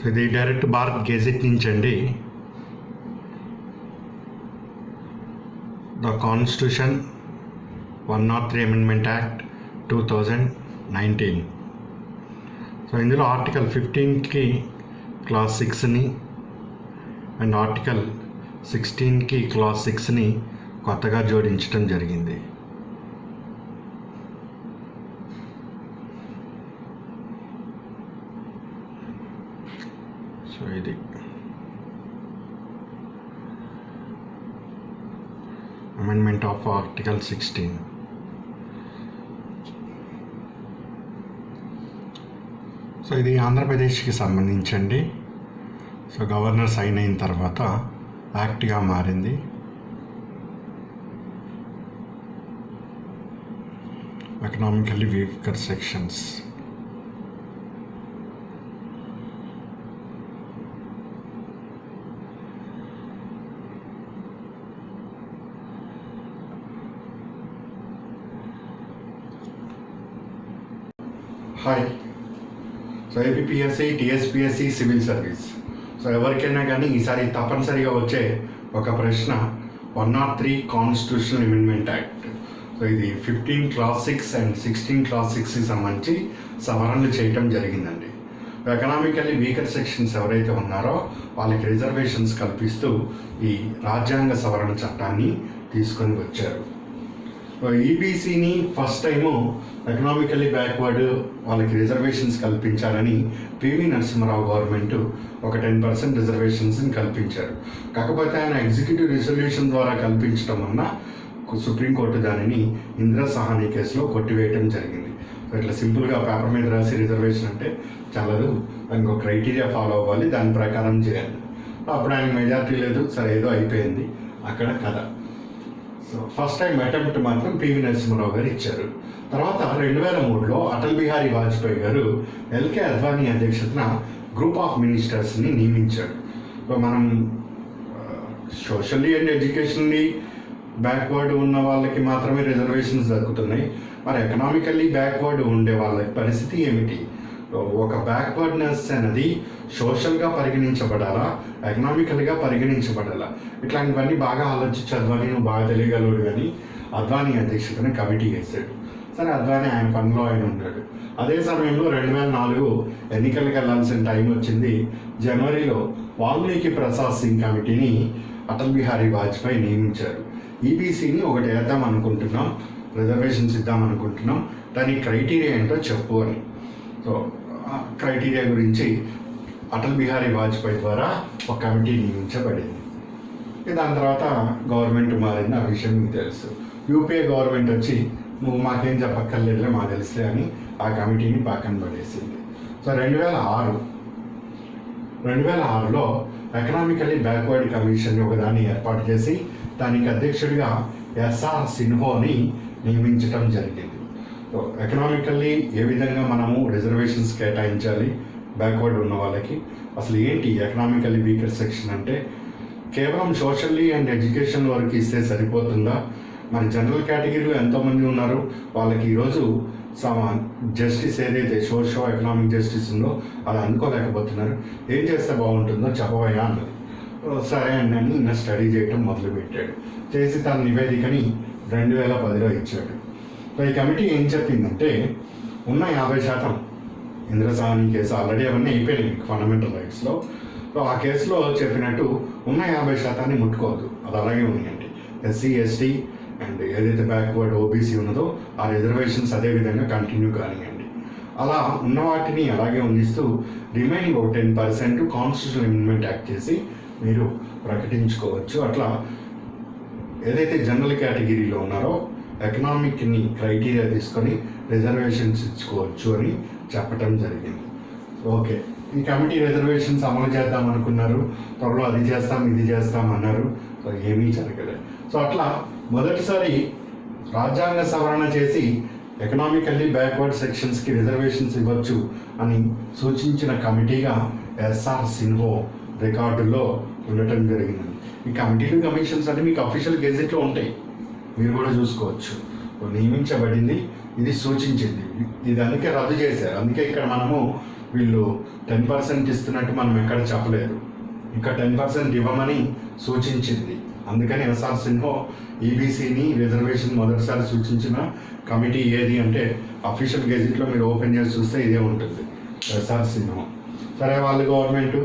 So ఇది direct Bharat gazette నుంచి అండి the constitution one nought three amendment act two thousand nineteen. So ఇందులో article ఫిఫ్టీన్కి క్లాస్ సిక్స్ని అండ్ ఆర్టికల్ సిక్స్టీన్కి క్లాస్ సిక్స్ని కొత్తగా జోడించడం జరిగింది సో ఇది. Amendment of article sixteen so ఇది ఆంధ్రప్రదేశ్కి సంబంధించండి. సో గవర్నర్ సైన్ అయిన తర్వాత యాక్ట్గా మారింది. Economically weaker sections hi so APSC TSPSC civil service so ఎవరికైనా కానీ ఈసారి తప్పనిసరిగా వచ్చే ఒక ప్రశ్న one nought three constitutional amendment act so ఇది fifteen clause six and sixteen clause సిక్స్కి సంబంధించి సవరణలు చేయటం జరిగిందండి. ఎకనామికల్లీ వీకర్ సెక్షన్స్ ఎవరైతే ఉన్నారో వాళ్ళకి రిజర్వేషన్స్ కల్పిస్తూ ఈ రాజ్యాంగ సవరణ చట్టాన్ని తీసుకొని వచ్చారు. ఈబీసీని ఫస్ట్ టైము ఎకనామికల్లీ బ్యాక్వర్డ్ వాళ్ళకి రిజర్వేషన్స్ కల్పించాలని పివి నరసింహరావు గవర్నమెంట్ ఒక టెన్ పర్సెంట్ రిజర్వేషన్స్ని కల్పించారు. కాకపోతే ఆయన ఎగ్జిక్యూటివ్ రిజల్యూషన్ ద్వారా కల్పించడం వలన సుప్రీంకోర్టు దానిని ఇందిరా సహాని కేసులో కొట్టివేయటం జరిగింది. ఇట్లా సింపుల్గా పేపర్ మీద రాసి రిజర్వేషన్ అంటే చాలదు. ఇంకో క్రైటీరియా ఫాలో అవ్వాలి. దాని ప్రకారం చేయాలి. అప్పుడు ఆయన మెజార్టీ లేదు. సరే ఏదో అయిపోయింది. అక్కడ కథ. ఫస్ట్ టైం అటెంప్ట్ మాత్రం పివి నరసింహరావు గారు ఇచ్చారు. తర్వాత రెండు వేల మూడులో అటల్ బిహారీ వాజ్పేయి గారు ఎల్కే అద్వానీ అధ్యక్షతన గ్రూప్ ఆఫ్ మినిస్టర్స్ని నియమించాడు మనం సోషల్లీ అండ్ ఎడ్యుకేషన్లీ బ్యాక్వర్డ్ ఉన్న వాళ్ళకి మాత్రమే రిజర్వేషన్స్ దక్కుతున్నాయి. మరి ఎకనామికల్లీ బ్యాక్వర్డ్ ఉండే వాళ్ళ పరిస్థితి ఏమిటి? ఒక బ్యాక్వర్డ్నెస్ అనేది సోషల్గా పరిగణించబడాలా? ఎకనామికల్గా పరిగణించబడాలా? ఇట్లాంటివన్నీ బాగా ఆలోచించి అద్వానీ నువ్వు బాగా తెలియగలడు కానీ అద్వానీ అధ్యక్షతన కమిటీ వేసాడు సరే అద్వానీ ఆయన పనిలో ఆయన ఉన్నాడు అదే సమయంలో రెండు వేల నాలుగు ఎన్నికలకు వెళ్ళాల్సిన టైం వచ్చింది. జనవరిలో వాల్మీకి ప్రసాద్ సింగ్ కమిటీని అటల్ బిహారీ వాజ్పేయి నియమించారు. ఈబీసీని ఒకటి వేద్దాం అనుకుంటున్నాం రిజర్వేషన్స్ ఇద్దాం అనుకుంటున్నాం. దాని క్రైటీరియా ఏంటో చెప్పు అని. సో క్రైటీరియా గురించి అటల్ బిహారీ వాజ్పేయి ద్వారా ఒక కమిటీ నియమించబడింది. దాని తర్వాత గవర్నమెంట్ మారింది ఆ విషయం మీకు తెలుసు. యూపీఏ గవర్నమెంట్ వచ్చి నువ్వు మాకేం చెప్పక్కర్లేదులే మాకు తెలుసులే అని ఆ కమిటీని పక్కన పడేసింది. సో రెండు వేల ఆరు రెండు వేల ఆరులో ఎకనామికలీ బ్యాక్వర్డ్ కమిషన్ ఒకదాన్ని ఏర్పాటు చేసి దానికి అధ్యక్షుడిగా ఎస్ఆర్ సిన్హోని నియమించడం జరిగింది. ఎకనామికల్లీ ఏ విధంగా మనము రిజర్వేషన్స్ కేటాయించాలి? బ్యాక్వర్డ్ ఉన్న వాళ్ళకి. అసలు ఏంటి ఎకనామికల్లీ వీకర్ సెక్షన్ అంటే కేవలం సోషల్లీ అండ్ ఎడ్యుకేషన్ వరకు ఇస్తే సరిపోతుందా? మరి జనరల్ కేటగిరీలో ఎంతోమంది ఉన్నారు. వాళ్ళకి ఈరోజు సమా జస్టిస్ ఏదైతే సోషో ఎకనామిక్ జస్టిస్ ఉందో అది అందుకోలేకపోతున్నారు ఏం చేస్తే బాగుంటుందో చెప్పబోయా అన్నది. సరే అండి అని నిన్న స్టడీ చేయటం మొదలుపెట్టాడు. చేసి తన నివేదికని రెండు వేల పదిలో ఇచ్చాడు. సో ఈ కమిటీ ఏం చెప్పిందంటే ఉన్న యాభై శాతం ఇంద్రసాని కేసు ఆల్రెడీ అవన్నీ అయిపోయినాయి ఫండమెంటల్ రైట్స్లో సో ఆ కేసులో చెప్పినట్టు ఉన్న యాభై శాతాన్ని ముట్టుకోవద్దు. అది అలాగే ఉన్నాయండి. ఎస్సీ ఎస్టీ అండ్ ఏదైతే బ్యాక్వర్డ్ ఓబీసీ ఉన్నదో ఆ రిజర్వేషన్స్ అదే విధంగా కంటిన్యూ కానివ్వండి అలా ఉన్న వాటిని అలాగే ఉండిస్తూ రిమైనింగ్ ఒక ten percent constitution amendment act చేసి మీరు ప్రకటించుకోవచ్చు. అట్లా ఏదైతే జనరల్ కేటగిరీలో ఉన్నారో ఎకనామిక్ని క్రైటీరియా తీసుకొని రిజర్వేషన్స్ ఇచ్చుకోవచ్చు అని చెప్పటం జరిగింది. ఓకే ఈ కమిటీ రిజర్వేషన్స్ అమలు చేద్దాం అనుకున్నారు. త్వరలో అది చేస్తాం ఇది చేస్తాం అన్నారు. సో ఏమీ జరగలేదు. సో అట్లా మొదటిసారి రాజ్యాంగ సవరణ చేసి ఎకనామికల్లీ బ్యాక్వర్డ్ సెక్షన్స్కి రిజర్వేషన్స్ ఇవ్వచ్చు అని సూచించిన కమిటీగా ఎస్ఆర్ సిన్హో రికార్డులో ఉండటం జరిగింది. ఈ కమిటీలు కమిషన్స్ అంటే మీకు అఫీషియల్ గెజెట్లో ఉంటాయి. మీరు కూడా చూసుకోవచ్చు. నియమించబడింది ఇది సూచించింది. ఇది అందుకే రద్దు చేశారు. అందుకే ఇక్కడ మనము వీళ్ళు టెన్ పర్సెంట్ ఇస్తున్నట్టు మనం ఎక్కడ చెప్పలేదు. ఇంకా టెన్ పర్సెంట్ ఇవ్వమని సూచించింది. అందుకని ఎస్ఆర్ సిన్హో ఈబీసీని రిజర్వేషన్ మొదటిసారి సూచించిన కమిటీ ఏది అంటే అఫీషియల్ గెజిట్లో మీరు ఓపెన్ చేసి చూస్తే ఇదే ఉంటుంది. ఎస్ఆర్ సిన్హో సరే వాళ్ళు గవర్నమెంట్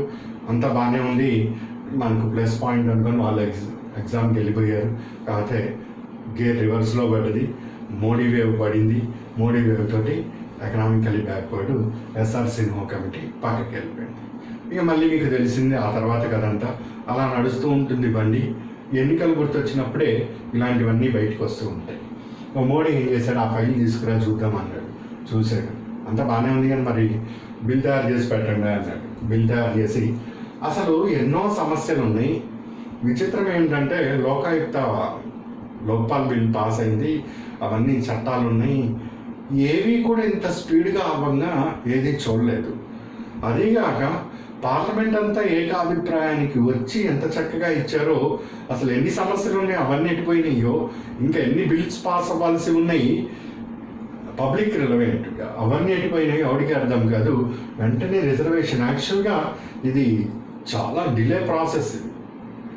అంతా బాగానే ఉంది. మనకు ప్లస్ పాయింట్ అనుకొని వాళ్ళు ఎగ్జామ్కి వెళ్ళిపోయారు. కాకపోతే గేర్ రివర్స్లో పడ్డది. మోడీ వేవ్ పడింది. మోడీ వేవ్ తోటి economically backward SR Sinho committee పక్కకి వెళ్ళిపోయింది ఇక మళ్ళీ మీకు తెలిసింది ఆ తర్వాత కదంతా అలా నడుస్తూ ఉంటుంది బండి. ఎన్నికలు గుర్తొచ్చినప్పుడే ఇలాంటివన్నీ బయటకు వస్తూ ఉంటాయి. ఓ మోడీ ఏం చేశాడు? ఆ ఫైల్ తీసుకురా చూద్దాం అన్నాడు. చూశాడు. అంతా బాగానే ఉంది కానీ మరి బిల్ తయారు చేసి పెట్టండి అన్నాడు. బిల్ తయారు చేసి అసలు ఎన్నో సమస్యలు ఉన్నాయి విచిత్రం ఏంటంటే లోకాయుక్త లోపాల్ బిల్ పాస్ అయింది అవన్నీ చట్టాలు ఉన్నాయి ఏవి కూడా ఇంత స్పీడ్గా అవ్వంగా ఏది చూడలేదు. అదీగాక పార్లమెంట్ అంతా ఏకాభిప్రాయానికి వచ్చి ఎంత చక్కగా ఇచ్చారో అసలు ఎన్ని సమస్యలు ఉన్నాయి అవన్నీ ఎట్టిపోయినాయో ఇంకా ఎన్ని బిల్స్ పాస్ అవ్వాల్సి ఉన్నాయి పబ్లిక్ రిలవెంట్గా అవన్నీ ఎట్టిపోయినాయి ఎవరికి అర్థం కాదు. వెంటనే రిజర్వేషన్. యాక్చువల్గా ఇది చాలా డిలే ప్రాసెస్.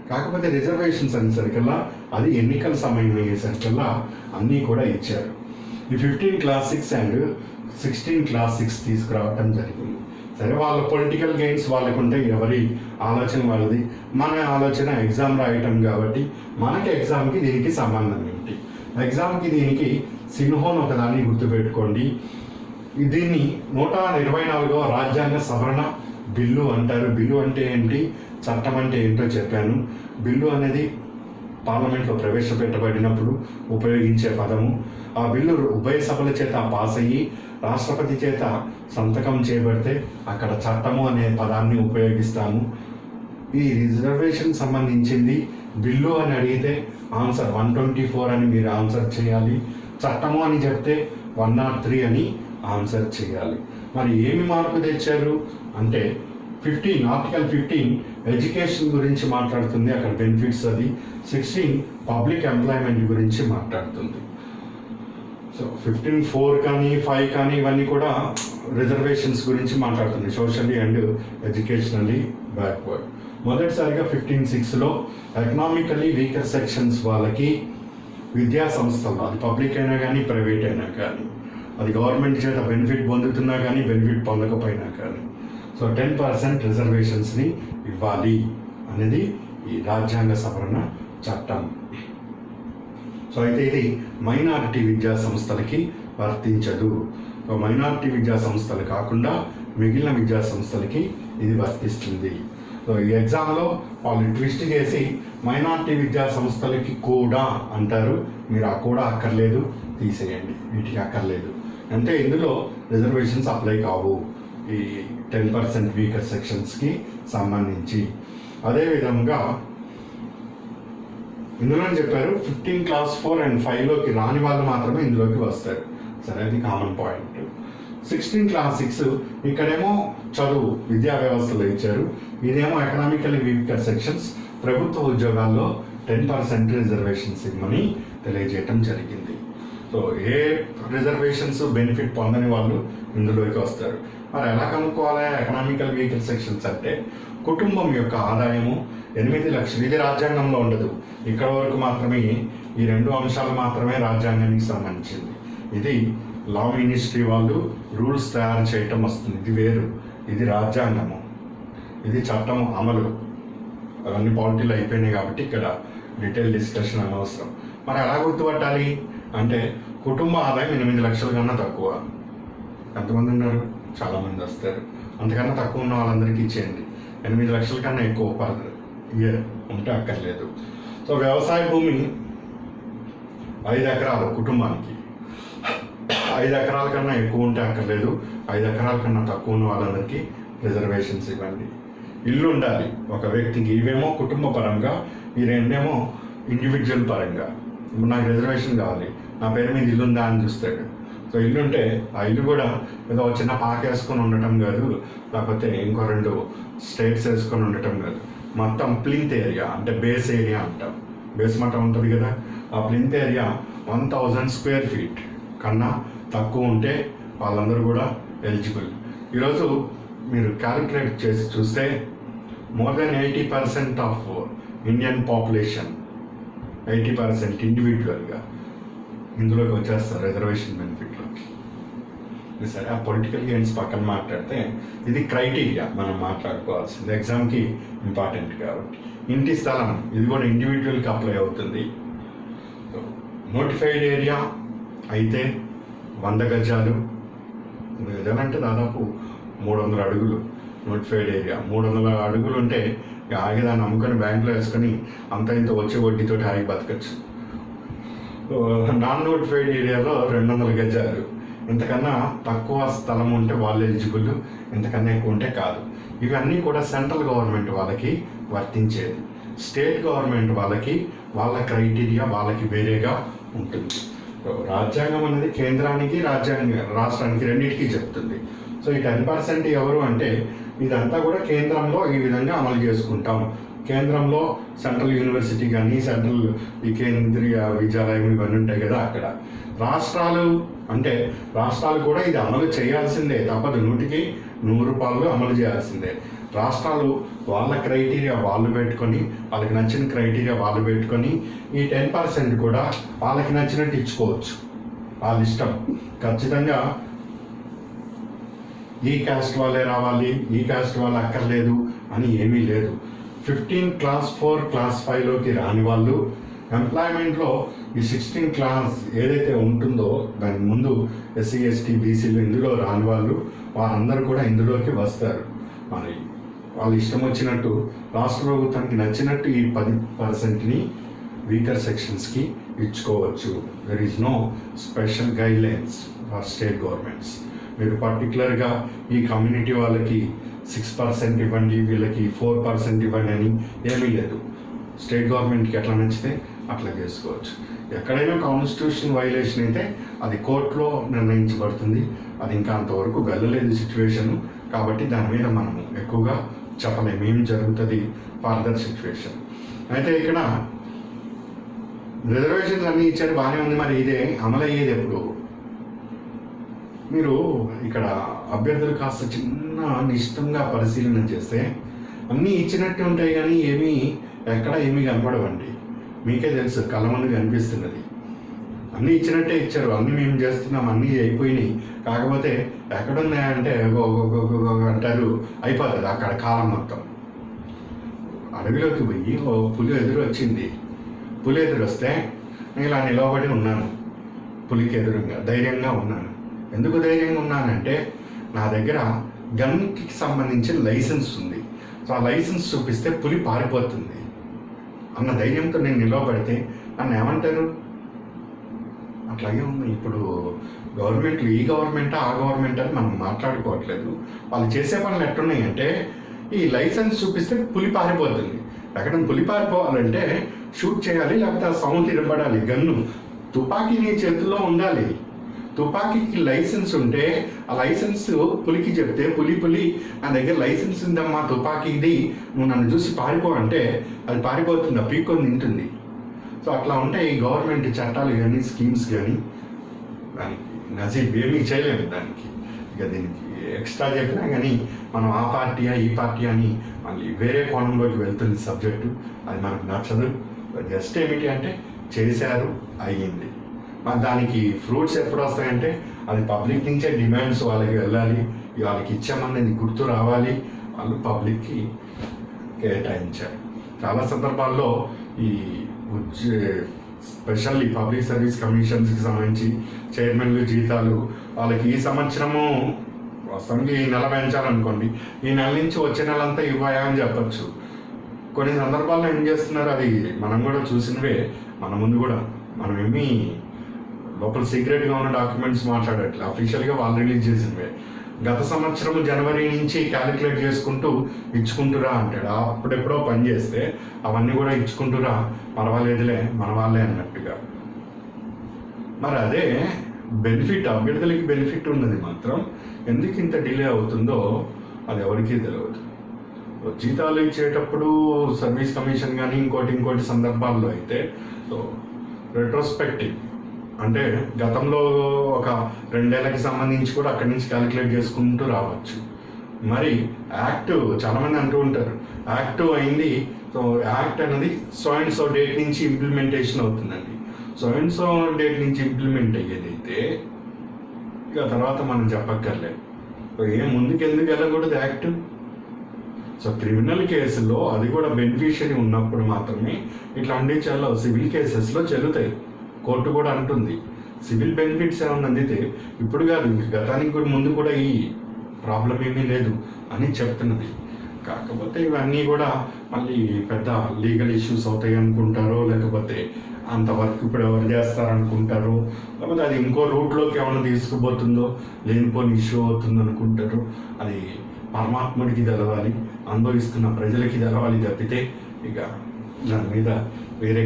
కాకపోతే రిజర్వేషన్స్ అనేసరికల్లా అది ఎన్నికల సమయం అయ్యేసరికల్లా అన్నీ కూడా ఇచ్చారు. ఈ fifteen clause six and sixteen clause six తీసుకురావటం జరిగింది. సరే వాళ్ళ పొలిటికల్ గెయిన్స్ వాళ్ళకు ఉంటే ఎవరి ఆలోచన వాళ్ళది? మన ఆలోచన ఎగ్జామ్ రాయటం కాబట్టి మనకి ఎగ్జామ్కి దీనికి సంబంధం ఏమిటి ఎగ్జామ్కి దీనికి సింహోన్ ఒకదాన్ని గుర్తుపెట్టుకోండి. దీన్ని నూట ఇరవై నాలుగవ రాజ్యాంగ సవరణ బిల్లు అంటారు. బిల్లు అంటే ఏంటి? చట్టం అంటే ఏంటో చెప్పాను. బిల్లు అనేది పార్లమెంట్లో ప్రవేశపెట్టబడినప్పుడు ఉపయోగించే పదము. ఆ బిల్లు ఉభయ సభల చేత పాస్ అయ్యి రాష్ట్రపతి చేత సంతకం చేయబడితే అక్కడ చట్టము అనే పదాన్ని ఉపయోగిస్తాము. ఈ రిజర్వేషన్ సంబంధించింది బిల్లు అని అడిగితే ఆన్సర్ వన్ ట్వంటీ ఫోర్ అని మీరు ఆన్సర్ చేయాలి. చట్టము అని చెప్తే వన్ నాట్ త్రీ అని ఆన్సర్ చేయాలి. మరి ఏమి మార్పు తెచ్చారు? అంటే ఫిఫ్టీన్ ఆర్టికల్ ఫిఫ్టీన్ ఎడ్యుకేషన్ గురించి మాట్లాడుతుంది. అక్కడ బెనిఫిట్స్ అది. సిక్స్టీన్ పబ్లిక్ ఎంప్లాయ్మెంట్ గురించి మాట్లాడుతుంది. సో ఫిఫ్టీన్ ఫోర్ కానీ ఫైవ్ కానీ ఇవన్నీ కూడా రిజర్వేషన్స్ గురించి మాట్లాడుతుంది. Socially and educationally backward. మొదటిసారిగా ఫిఫ్టీన్ సిక్స్లో ఎకనామికల్లీ వీకర్ సెక్షన్స్ వాళ్ళకి విద్యా సంస్థలు అది పబ్లిక్ అయినా కానీ ప్రైవేట్ అయినా కానీ అది గవర్నమెంట్ చేత బెనిఫిట్ పొందుతున్నా కానీ బెనిఫిట్ పొందకపోయినా కానీ సో టెన్ పర్సెంట్ రిజర్వేషన్స్ని ఇవ్వాలి అనేది ఈ రాజ్యాంగ సవరణ చట్టం. సో అయితే ఇది మైనారిటీ విద్యా సంస్థలకి వర్తించదు. సో మైనారిటీ విద్యా సంస్థలు కాకుండా మిగిలిన విద్యా సంస్థలకి ఇది వర్తిస్తుంది. సో ఈ ఎగ్జామ్లో వాళ్ళు ట్విస్ట్ చేసి మైనారిటీ విద్యా సంస్థలకి కూడా అంటారు. మీరు ఆ కూడా అక్కర్లేదు తీసేయండి. వీటికి అక్కర్లేదు. అంటే ఇందులో రిజర్వేషన్స్ అప్లై కావు. ఈ టెన్ పర్సెంట్ వీకర్ సెక్షన్స్కి సంబంధించి. అదేవిధంగా ఇందులో చెప్పారు ఫిఫ్టీన్ క్లాస్ ఫోర్ అండ్ ఫైవ్లోకి రాని వాళ్ళు మాత్రమే ఇందులోకి వస్తారు. సరే అది common point sixteen clause six ఇక్కడేమో చదువు విద్యా వ్యవస్థలో ఇచ్చారు. ఇదేమో ఎకనామికలీ వీకర్ సెక్షన్స్ ప్రభుత్వ ఉద్యోగాల్లో టెన్ పర్సెంట్ రిజర్వేషన్స్ ఇవ్వమని తెలియజేయటం జరిగింది. సో ఏ రిజర్వేషన్స్ బెనిఫిట్ పొందని వాళ్ళు ఇందులోకి వస్తారు. మరి ఎలా కనుక్కోవాలి? ఎకనామికల్ వెహికల్ సెక్షన్స్ అంటే కుటుంబం యొక్క ఆదాయము ఎనిమిది లక్షలు ఇది రాజ్యాంగంలో ఉండదు. ఇక్కడ వరకు మాత్రమే ఈ రెండు అంశాలు మాత్రమే రాజ్యాంగానికి సంబంధించింది. ఇది లా మినిస్ట్రీ వాళ్ళు రూల్స్ తయారు చేయటం వస్తుంది. ఇది వేరు. ఇది రాజ్యాంగము. ఇది చట్టం అమలు. అవన్నీ పాలిటీలు అయిపోయినాయి కాబట్టి ఇక్కడ డీటెయిల్ డిస్కషన్ అనవసరం. మరి ఎలా గుర్తుపట్టాలి? అంటే కుటుంబ ఆదాయం ఎనిమిది లక్షల కన్నా తక్కువ. ఎంతమంది ఉన్నారు? చాలామంది వస్తారు. అంతకన్నా తక్కువ ఉన్న వాళ్ళందరికీ ఇచ్చేయండి. ఎనిమిది లక్షల కన్నా ఎక్కువ ఉపాధి ఇయర్ ఉంటే అక్కర్లేదు. సో వ్యవసాయ భూమి ఐదు ఎకరాలు కుటుంబానికి. ఐదు ఎకరాల కన్నా ఎక్కువ ఉంటే అక్కర్లేదు. ఐదు ఎకరాల కన్నా తక్కువ ఉన్న వాళ్ళందరికీ రిజర్వేషన్స్ ఇవ్వండి. ఇల్లు ఉండాలి. ఒక వ్యక్తికి ఇవేమో కుటుంబ పరంగా ఈ రెండేమో ఇండివిజువల్ పరంగా. నాకు రిజర్వేషన్ కావాలి. నా పేరు మీద ఇల్లు ఉందా అని చూస్తాడు. సో ఇల్లు ఉంటే ఆ ఇల్లు కూడా ఏదో చిన్న పాక వేసుకొని ఉండటం కాదు లేకపోతే ఇంకో రెండు స్టేట్స్ వేసుకొని ఉండటం కాదు. మొత్తం ప్లింత్ ఏరియా అంటే బేస్ ఏరియా అంటాం. బేస్ మట్టం ఉంటుంది కదా. ఆ plinth area one thousand square feet కన్నా తక్కువ ఉంటే వాళ్ళందరూ కూడా ఎలిజిబుల్. ఈరోజు మీరు క్యాలిక్యులేట్ చేసి చూస్తే more than eighty percent of Indian population eighty percent ఇండివిజువల్గా ఇందులోకి వచ్చేస్తారు రిజర్వేషన్ బెనిఫిట్లోకి సరే ఆ పొలిటికల్ గేమ్స్ పక్కన మాట్లాడితే ఇది క్రైటీరియా మనం మాట్లాడుకోవాల్సింది. ఎగ్జామ్కి ఇంపార్టెంట్ కాబట్టి. ఇంటి స్థలం ఇది కూడా ఇండివిజువల్కి అప్లై అవుతుంది. నోటిఫైడ్ ఏరియా అయితే వంద గజాలు. వంద గజాలు అంటే దాదాపు మూడు వందల అడుగులు. నోటిఫైడ్ ఏరియా మూడు వందల అడుగులు ఉంటే ఇక ఆగి దాన్ని అమ్ముకొని బ్యాంకులో వేసుకొని అంత ఇంత వచ్చే వడ్డీతో ఆగి బతకచ్చు. నాన్ నోటిఫైడ్ ఏరియాలో రెండు వందల గజాలు. ఇంతకన్నా తక్కువ స్థలం ఉంటే వాళ్ళు ఎలిజిబుల్ ఇంతకన్నా ఎక్కువ ఉంటే కాదు. ఇవన్నీ కూడా సెంట్రల్ గవర్నమెంట్ వాళ్ళకి వర్తించేది. స్టేట్ గవర్నమెంట్ వాళ్ళకి వాళ్ళ క్రైటీరియా వాళ్ళకి వేరేగా ఉంటుంది. రాజ్యాంగం అనేది కేంద్రానికి రాజ్యాంగ రాష్ట్రానికి రెండింటికి చెప్తుంది. సో ఈ టెన్ పర్సెంట్ ఎవరు అంటే ఇదంతా కూడా కేంద్రంలో ఈ విధంగా అమలు చేసుకుంటాం. కేంద్రంలో సెంట్రల్ యూనివర్సిటీ కానీ సెంట్రల్ ఈ కేంద్రీయ విద్యాలయం ఇవన్నీ ఉంటాయి కదా అక్కడ. రాష్ట్రాలు అంటే రాష్ట్రాలు కూడా ఇది అమలు చేయాల్సిందే తప్పదు. నూటికి నూరు రూపాయలు అమలు చేయాల్సిందే. రాష్ట్రాలు వాళ్ళ క్రైటీరియా వాళ్ళు పెట్టుకొని వాళ్ళకి నచ్చిన క్రైటీరియా వాళ్ళు పెట్టుకొని ఈ టెన్ పర్సెంట్ కూడా వాళ్ళకి నచ్చినట్టు ఇచ్చుకోవచ్చు. వాళ్ళ ఇష్టం. ఖచ్చితంగా ఈ కాస్ట్ వాళ్ళే రావాలి ఈ కాస్ట్ వాళ్ళు అక్కర్లేదు అని ఏమీ లేదు. ఫిఫ్టీన్ క్లాస్ ఫోర్ క్లాస్ ఫైవ్లోకి రాని వాళ్ళు ఎంప్లాయ్మెంట్లో ఈ సిక్స్టీన్ క్లాస్ ఏదైతే ఉంటుందో దాని ముందు ఎస్సీ ఎస్టీ బీసీలు ఇందులో రాని వాళ్ళు వారందరూ కూడా ఇందులోకి వస్తారు. మరి వాళ్ళు ఇష్టం వచ్చినట్టు రాష్ట్ర ప్రభుత్వానికి నచ్చినట్టు ఈ పది పర్సెంట్ని వీకర్ సెక్షన్స్కి ఇచ్చుకోవచ్చు. There is no special guidelines for state governments మీరు పర్టికులర్గా ఈ కమ్యూనిటీ వాళ్ళకి సిక్స్ పర్సెంట్ ఇవ్వండి వీళ్ళకి ఫోర్ పర్సెంట్ ఇవ్వండి అని ఏమీ లేదు. స్టేట్ గవర్నమెంట్కి ఎట్లా నచ్చితే అట్లా చేసుకోవచ్చు. ఎక్కడైనా కాన్స్టిట్యూషన్ వైలేషన్ అయితే అది కోర్టులో నిర్ణయించబడుతుంది. అది ఇంకా అంతవరకు వెళ్ళలేదు సిచ్యువేషన్ కాబట్టి దాని మీద మనము ఎక్కువగా చెప్పలేము ఏం జరుగుతుంది? ఫర్దర్ సిచ్యువేషన్ అయితే ఇక్కడ రిజర్వేషన్స్ అన్నీ ఇచ్చారు. బాగానే ఉంది. మరి ఇదే అమలు అయ్యేది ఎప్పుడు? మీరు ఇక్కడ అభ్యర్థులు కాస్త చిన్న నిష్టంగా పరిశీలన చేస్తే అన్నీ ఇచ్చినట్టు ఉంటాయి కానీ ఏమీ ఎక్కడ ఏమీ కనపడవండి. మీకే తెలుసు కలమని కనిపిస్తున్నది. అన్నీ ఇచ్చినట్టే ఇచ్చారు అన్నీ మేము చేస్తున్నాం అన్నీ అయిపోయినాయి. కాకపోతే ఎక్కడున్నాయంటే అంటారు అయిపోతుంది అక్కడ కాలం మొత్తం. అడవిలోకి పోయి ఓ పులి ఎదురు వచ్చింది. పులి ఎదురు వస్తే నేను ఇలా నిలవబడి ఉన్నాను పులికి ఎదురుగా ధైర్యంగా ఉన్నాను. ఎందుకు ధైర్యంగా ఉన్నానంటే నా దగ్గర గన్కి సంబంధించిన లైసెన్స్ ఉంది. సో ఆ లైసెన్స్ చూపిస్తే పులి పారిపోతుంది. అన్న ధైర్యంతో నేను నిలవబడితే నన్ను ఏమంటారు? అట్లాగే ఉంది. ఇప్పుడు గవర్నమెంట్లు ఈ గవర్నమెంట్ ఆ గవర్నమెంట్ అని మనం మాట్లాడుకోవట్లేదు. వాళ్ళు చేసే పనులు ఎట్టున్నాయంటే ఈ లైసెన్స్ చూపిస్తే పులి పారిపోతుంది. ఎక్కడ పులి పారిపోవాలంటే షూట్ చేయాలి లేకపోతే ఆ సౌండ్ వినపడాలి గన్ను తుపాకీ నీ చేతుల్లో ఉండాలి. తుపాకీకి లైసెన్స్ ఉంటే ఆ లైసెన్స్ పులికి చెప్తే పులి పులి నా దగ్గర లైసెన్స్ ఉందమ్మా తుపాకీది నువ్వు నన్ను చూసి పారిపో అంటే అది పారిపోతుంది పీక్కొని తింటుంది. సో అట్లా ఉంటాయి ఈ గవర్నమెంట్ చట్టాలు కానీ స్కీమ్స్ కానీ. దానికి నజీబ్ ఏమీ చేయలేము దానికి. ఇక దీనికి ఎక్స్ట్రా చెప్పినా కానీ మనం ఆ పార్టీయా ఈ పార్టీ అని మళ్ళీ వేరే కోణంలోకి వెళ్తుంది సబ్జెక్టు. అది మనకు నచ్చదు. జస్ట్ ఏమిటి అంటే చేశారు అయ్యింది. మరి దానికి ఫ్రూట్స్ ఎప్పుడు వస్తాయంటే అది పబ్లిక్ నుంచే డిమాండ్స్ వాళ్ళకి వెళ్ళాలి. వాళ్ళకి ఇచ్చామనేది గుర్తు రావాలి. వాళ్ళు పబ్లిక్కి కేటాయించారు. చాలా సందర్భాల్లో ఈ స్పెషల్లీ పబ్లిక్ సర్వీస్ కమిషన్స్కి సంబంధించి చైర్మన్లు జీతాలు వాళ్ళకి ఈ సంవత్సరము వాస్తవానికి ఈ నెల పెంచాలనుకోండి. ఈ నెల నుంచి వచ్చే నెల అంతా ఇవ్వాయా అని చెప్పచ్చు. కొన్ని సందర్భాల్లో ఏం చేస్తున్నారు అది మనం కూడా చూసినవే. మన ముందు కూడా మనం ఏమీ లోపల సీక్రెట్గా ఉన్న డాక్యుమెంట్స్ మాట్లాడట్లే. అఫీషియల్గా వాళ్ళు రిలీజ్ చేసినవే గత సంవత్సరం జనవరి నుంచి క్యాలిక్యులేట్ చేసుకుంటూ ఇచ్చుకుంటురా అంటాడు. అప్పుడెప్పుడో పని చేస్తే అవన్నీ కూడా ఇచ్చుకుంటురా. పర్వాలేదులే మన వాళ్ళే అన్నట్టుగా. మరి అదే బెనిఫిట్ అభ్యర్థులకి బెనిఫిట్ ఉన్నది మాత్రం ఎందుకు ఇంత డిలే అవుతుందో అది ఎవరికీ తెలియదు జీతాలు ఇచ్చేటప్పుడు సర్వీస్ కమిషన్ కానీ ఇంకోటి ఇంకోటి సందర్భాల్లో అయితే సో రెట్రోస్పెక్టివ్ అంటే గతంలో ఒక రెండేళ్ళకి సంబంధించి కూడా అక్కడి నుంచి క్యాలిక్యులేట్ చేసుకుంటూ రావచ్చు. మరి యాక్ట్ చాలామంది అంటూ ఉంటారు. యాక్ట్ అయింది సో యాక్ట్ అనేది సో అండ్ సో డేట్ నుంచి ఇంప్లిమెంటేషన్ అవుతుందండి. సో అండ్ సో డేట్ నుంచి ఇంప్లిమెంట్ అయ్యేదైతే ఇక తర్వాత మనం చెప్పక్కర్లేదు ఏం ముందుకు ఎందుకు వెళ్ళకూడదు యాక్ట్? సో క్రిమినల్ కేసులో అది కూడా బెనిఫిషియరీ ఉన్నప్పుడు మాత్రమే ఇట్లాంటి చాలా సివిల్ కేసెస్లో చెల్లుతాయి. కోర్టు కూడా అంటుంది. సివిల్ బెనిఫిట్స్ ఏమైనా అందితే ఇప్పుడు కాదు గతానికి కూడా ముందు కూడా ఈ ప్రాబ్లం ఏమీ లేదు అని చెప్తున్నది. కాకపోతే ఇవన్నీ కూడా మళ్ళీ పెద్ద లీగల్ ఇష్యూస్ అవుతాయి అనుకుంటారో లేకపోతే అంతవరకు ఇప్పుడు ఎవరు చేస్తారనుకుంటారు లేకపోతే అది ఇంకో రూట్లోకి ఏమైనా తీసుకుపోతుందో లేనిపోని ఇష్యూ అవుతుందో అనుకుంటారు అది పరమాత్ముడికి తెలవాలి అనుభవిస్తున్న ప్రజలకి తెలవాలి తప్పితే ఇక దాని మీద వేరే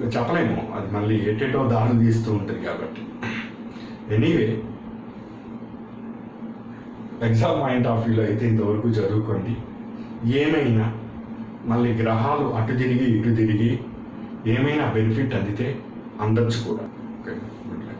చెప్పలేము. అది మళ్ళీ ఏటేటో దారులు తీస్తూ ఉంటుంది కాబట్టి. ఎనీవే ఎగ్జామ్ పాయింట్ ఆఫ్ వ్యూలో అయితే ఇంతవరకు చదువుకోండి. ఏమైనా మళ్ళీ గ్రహాలు అటు తిరిగి ఇటు తిరిగి ఏమైనా బెనిఫిట్ అందితే అందచ్చు కూడా. Okay good luck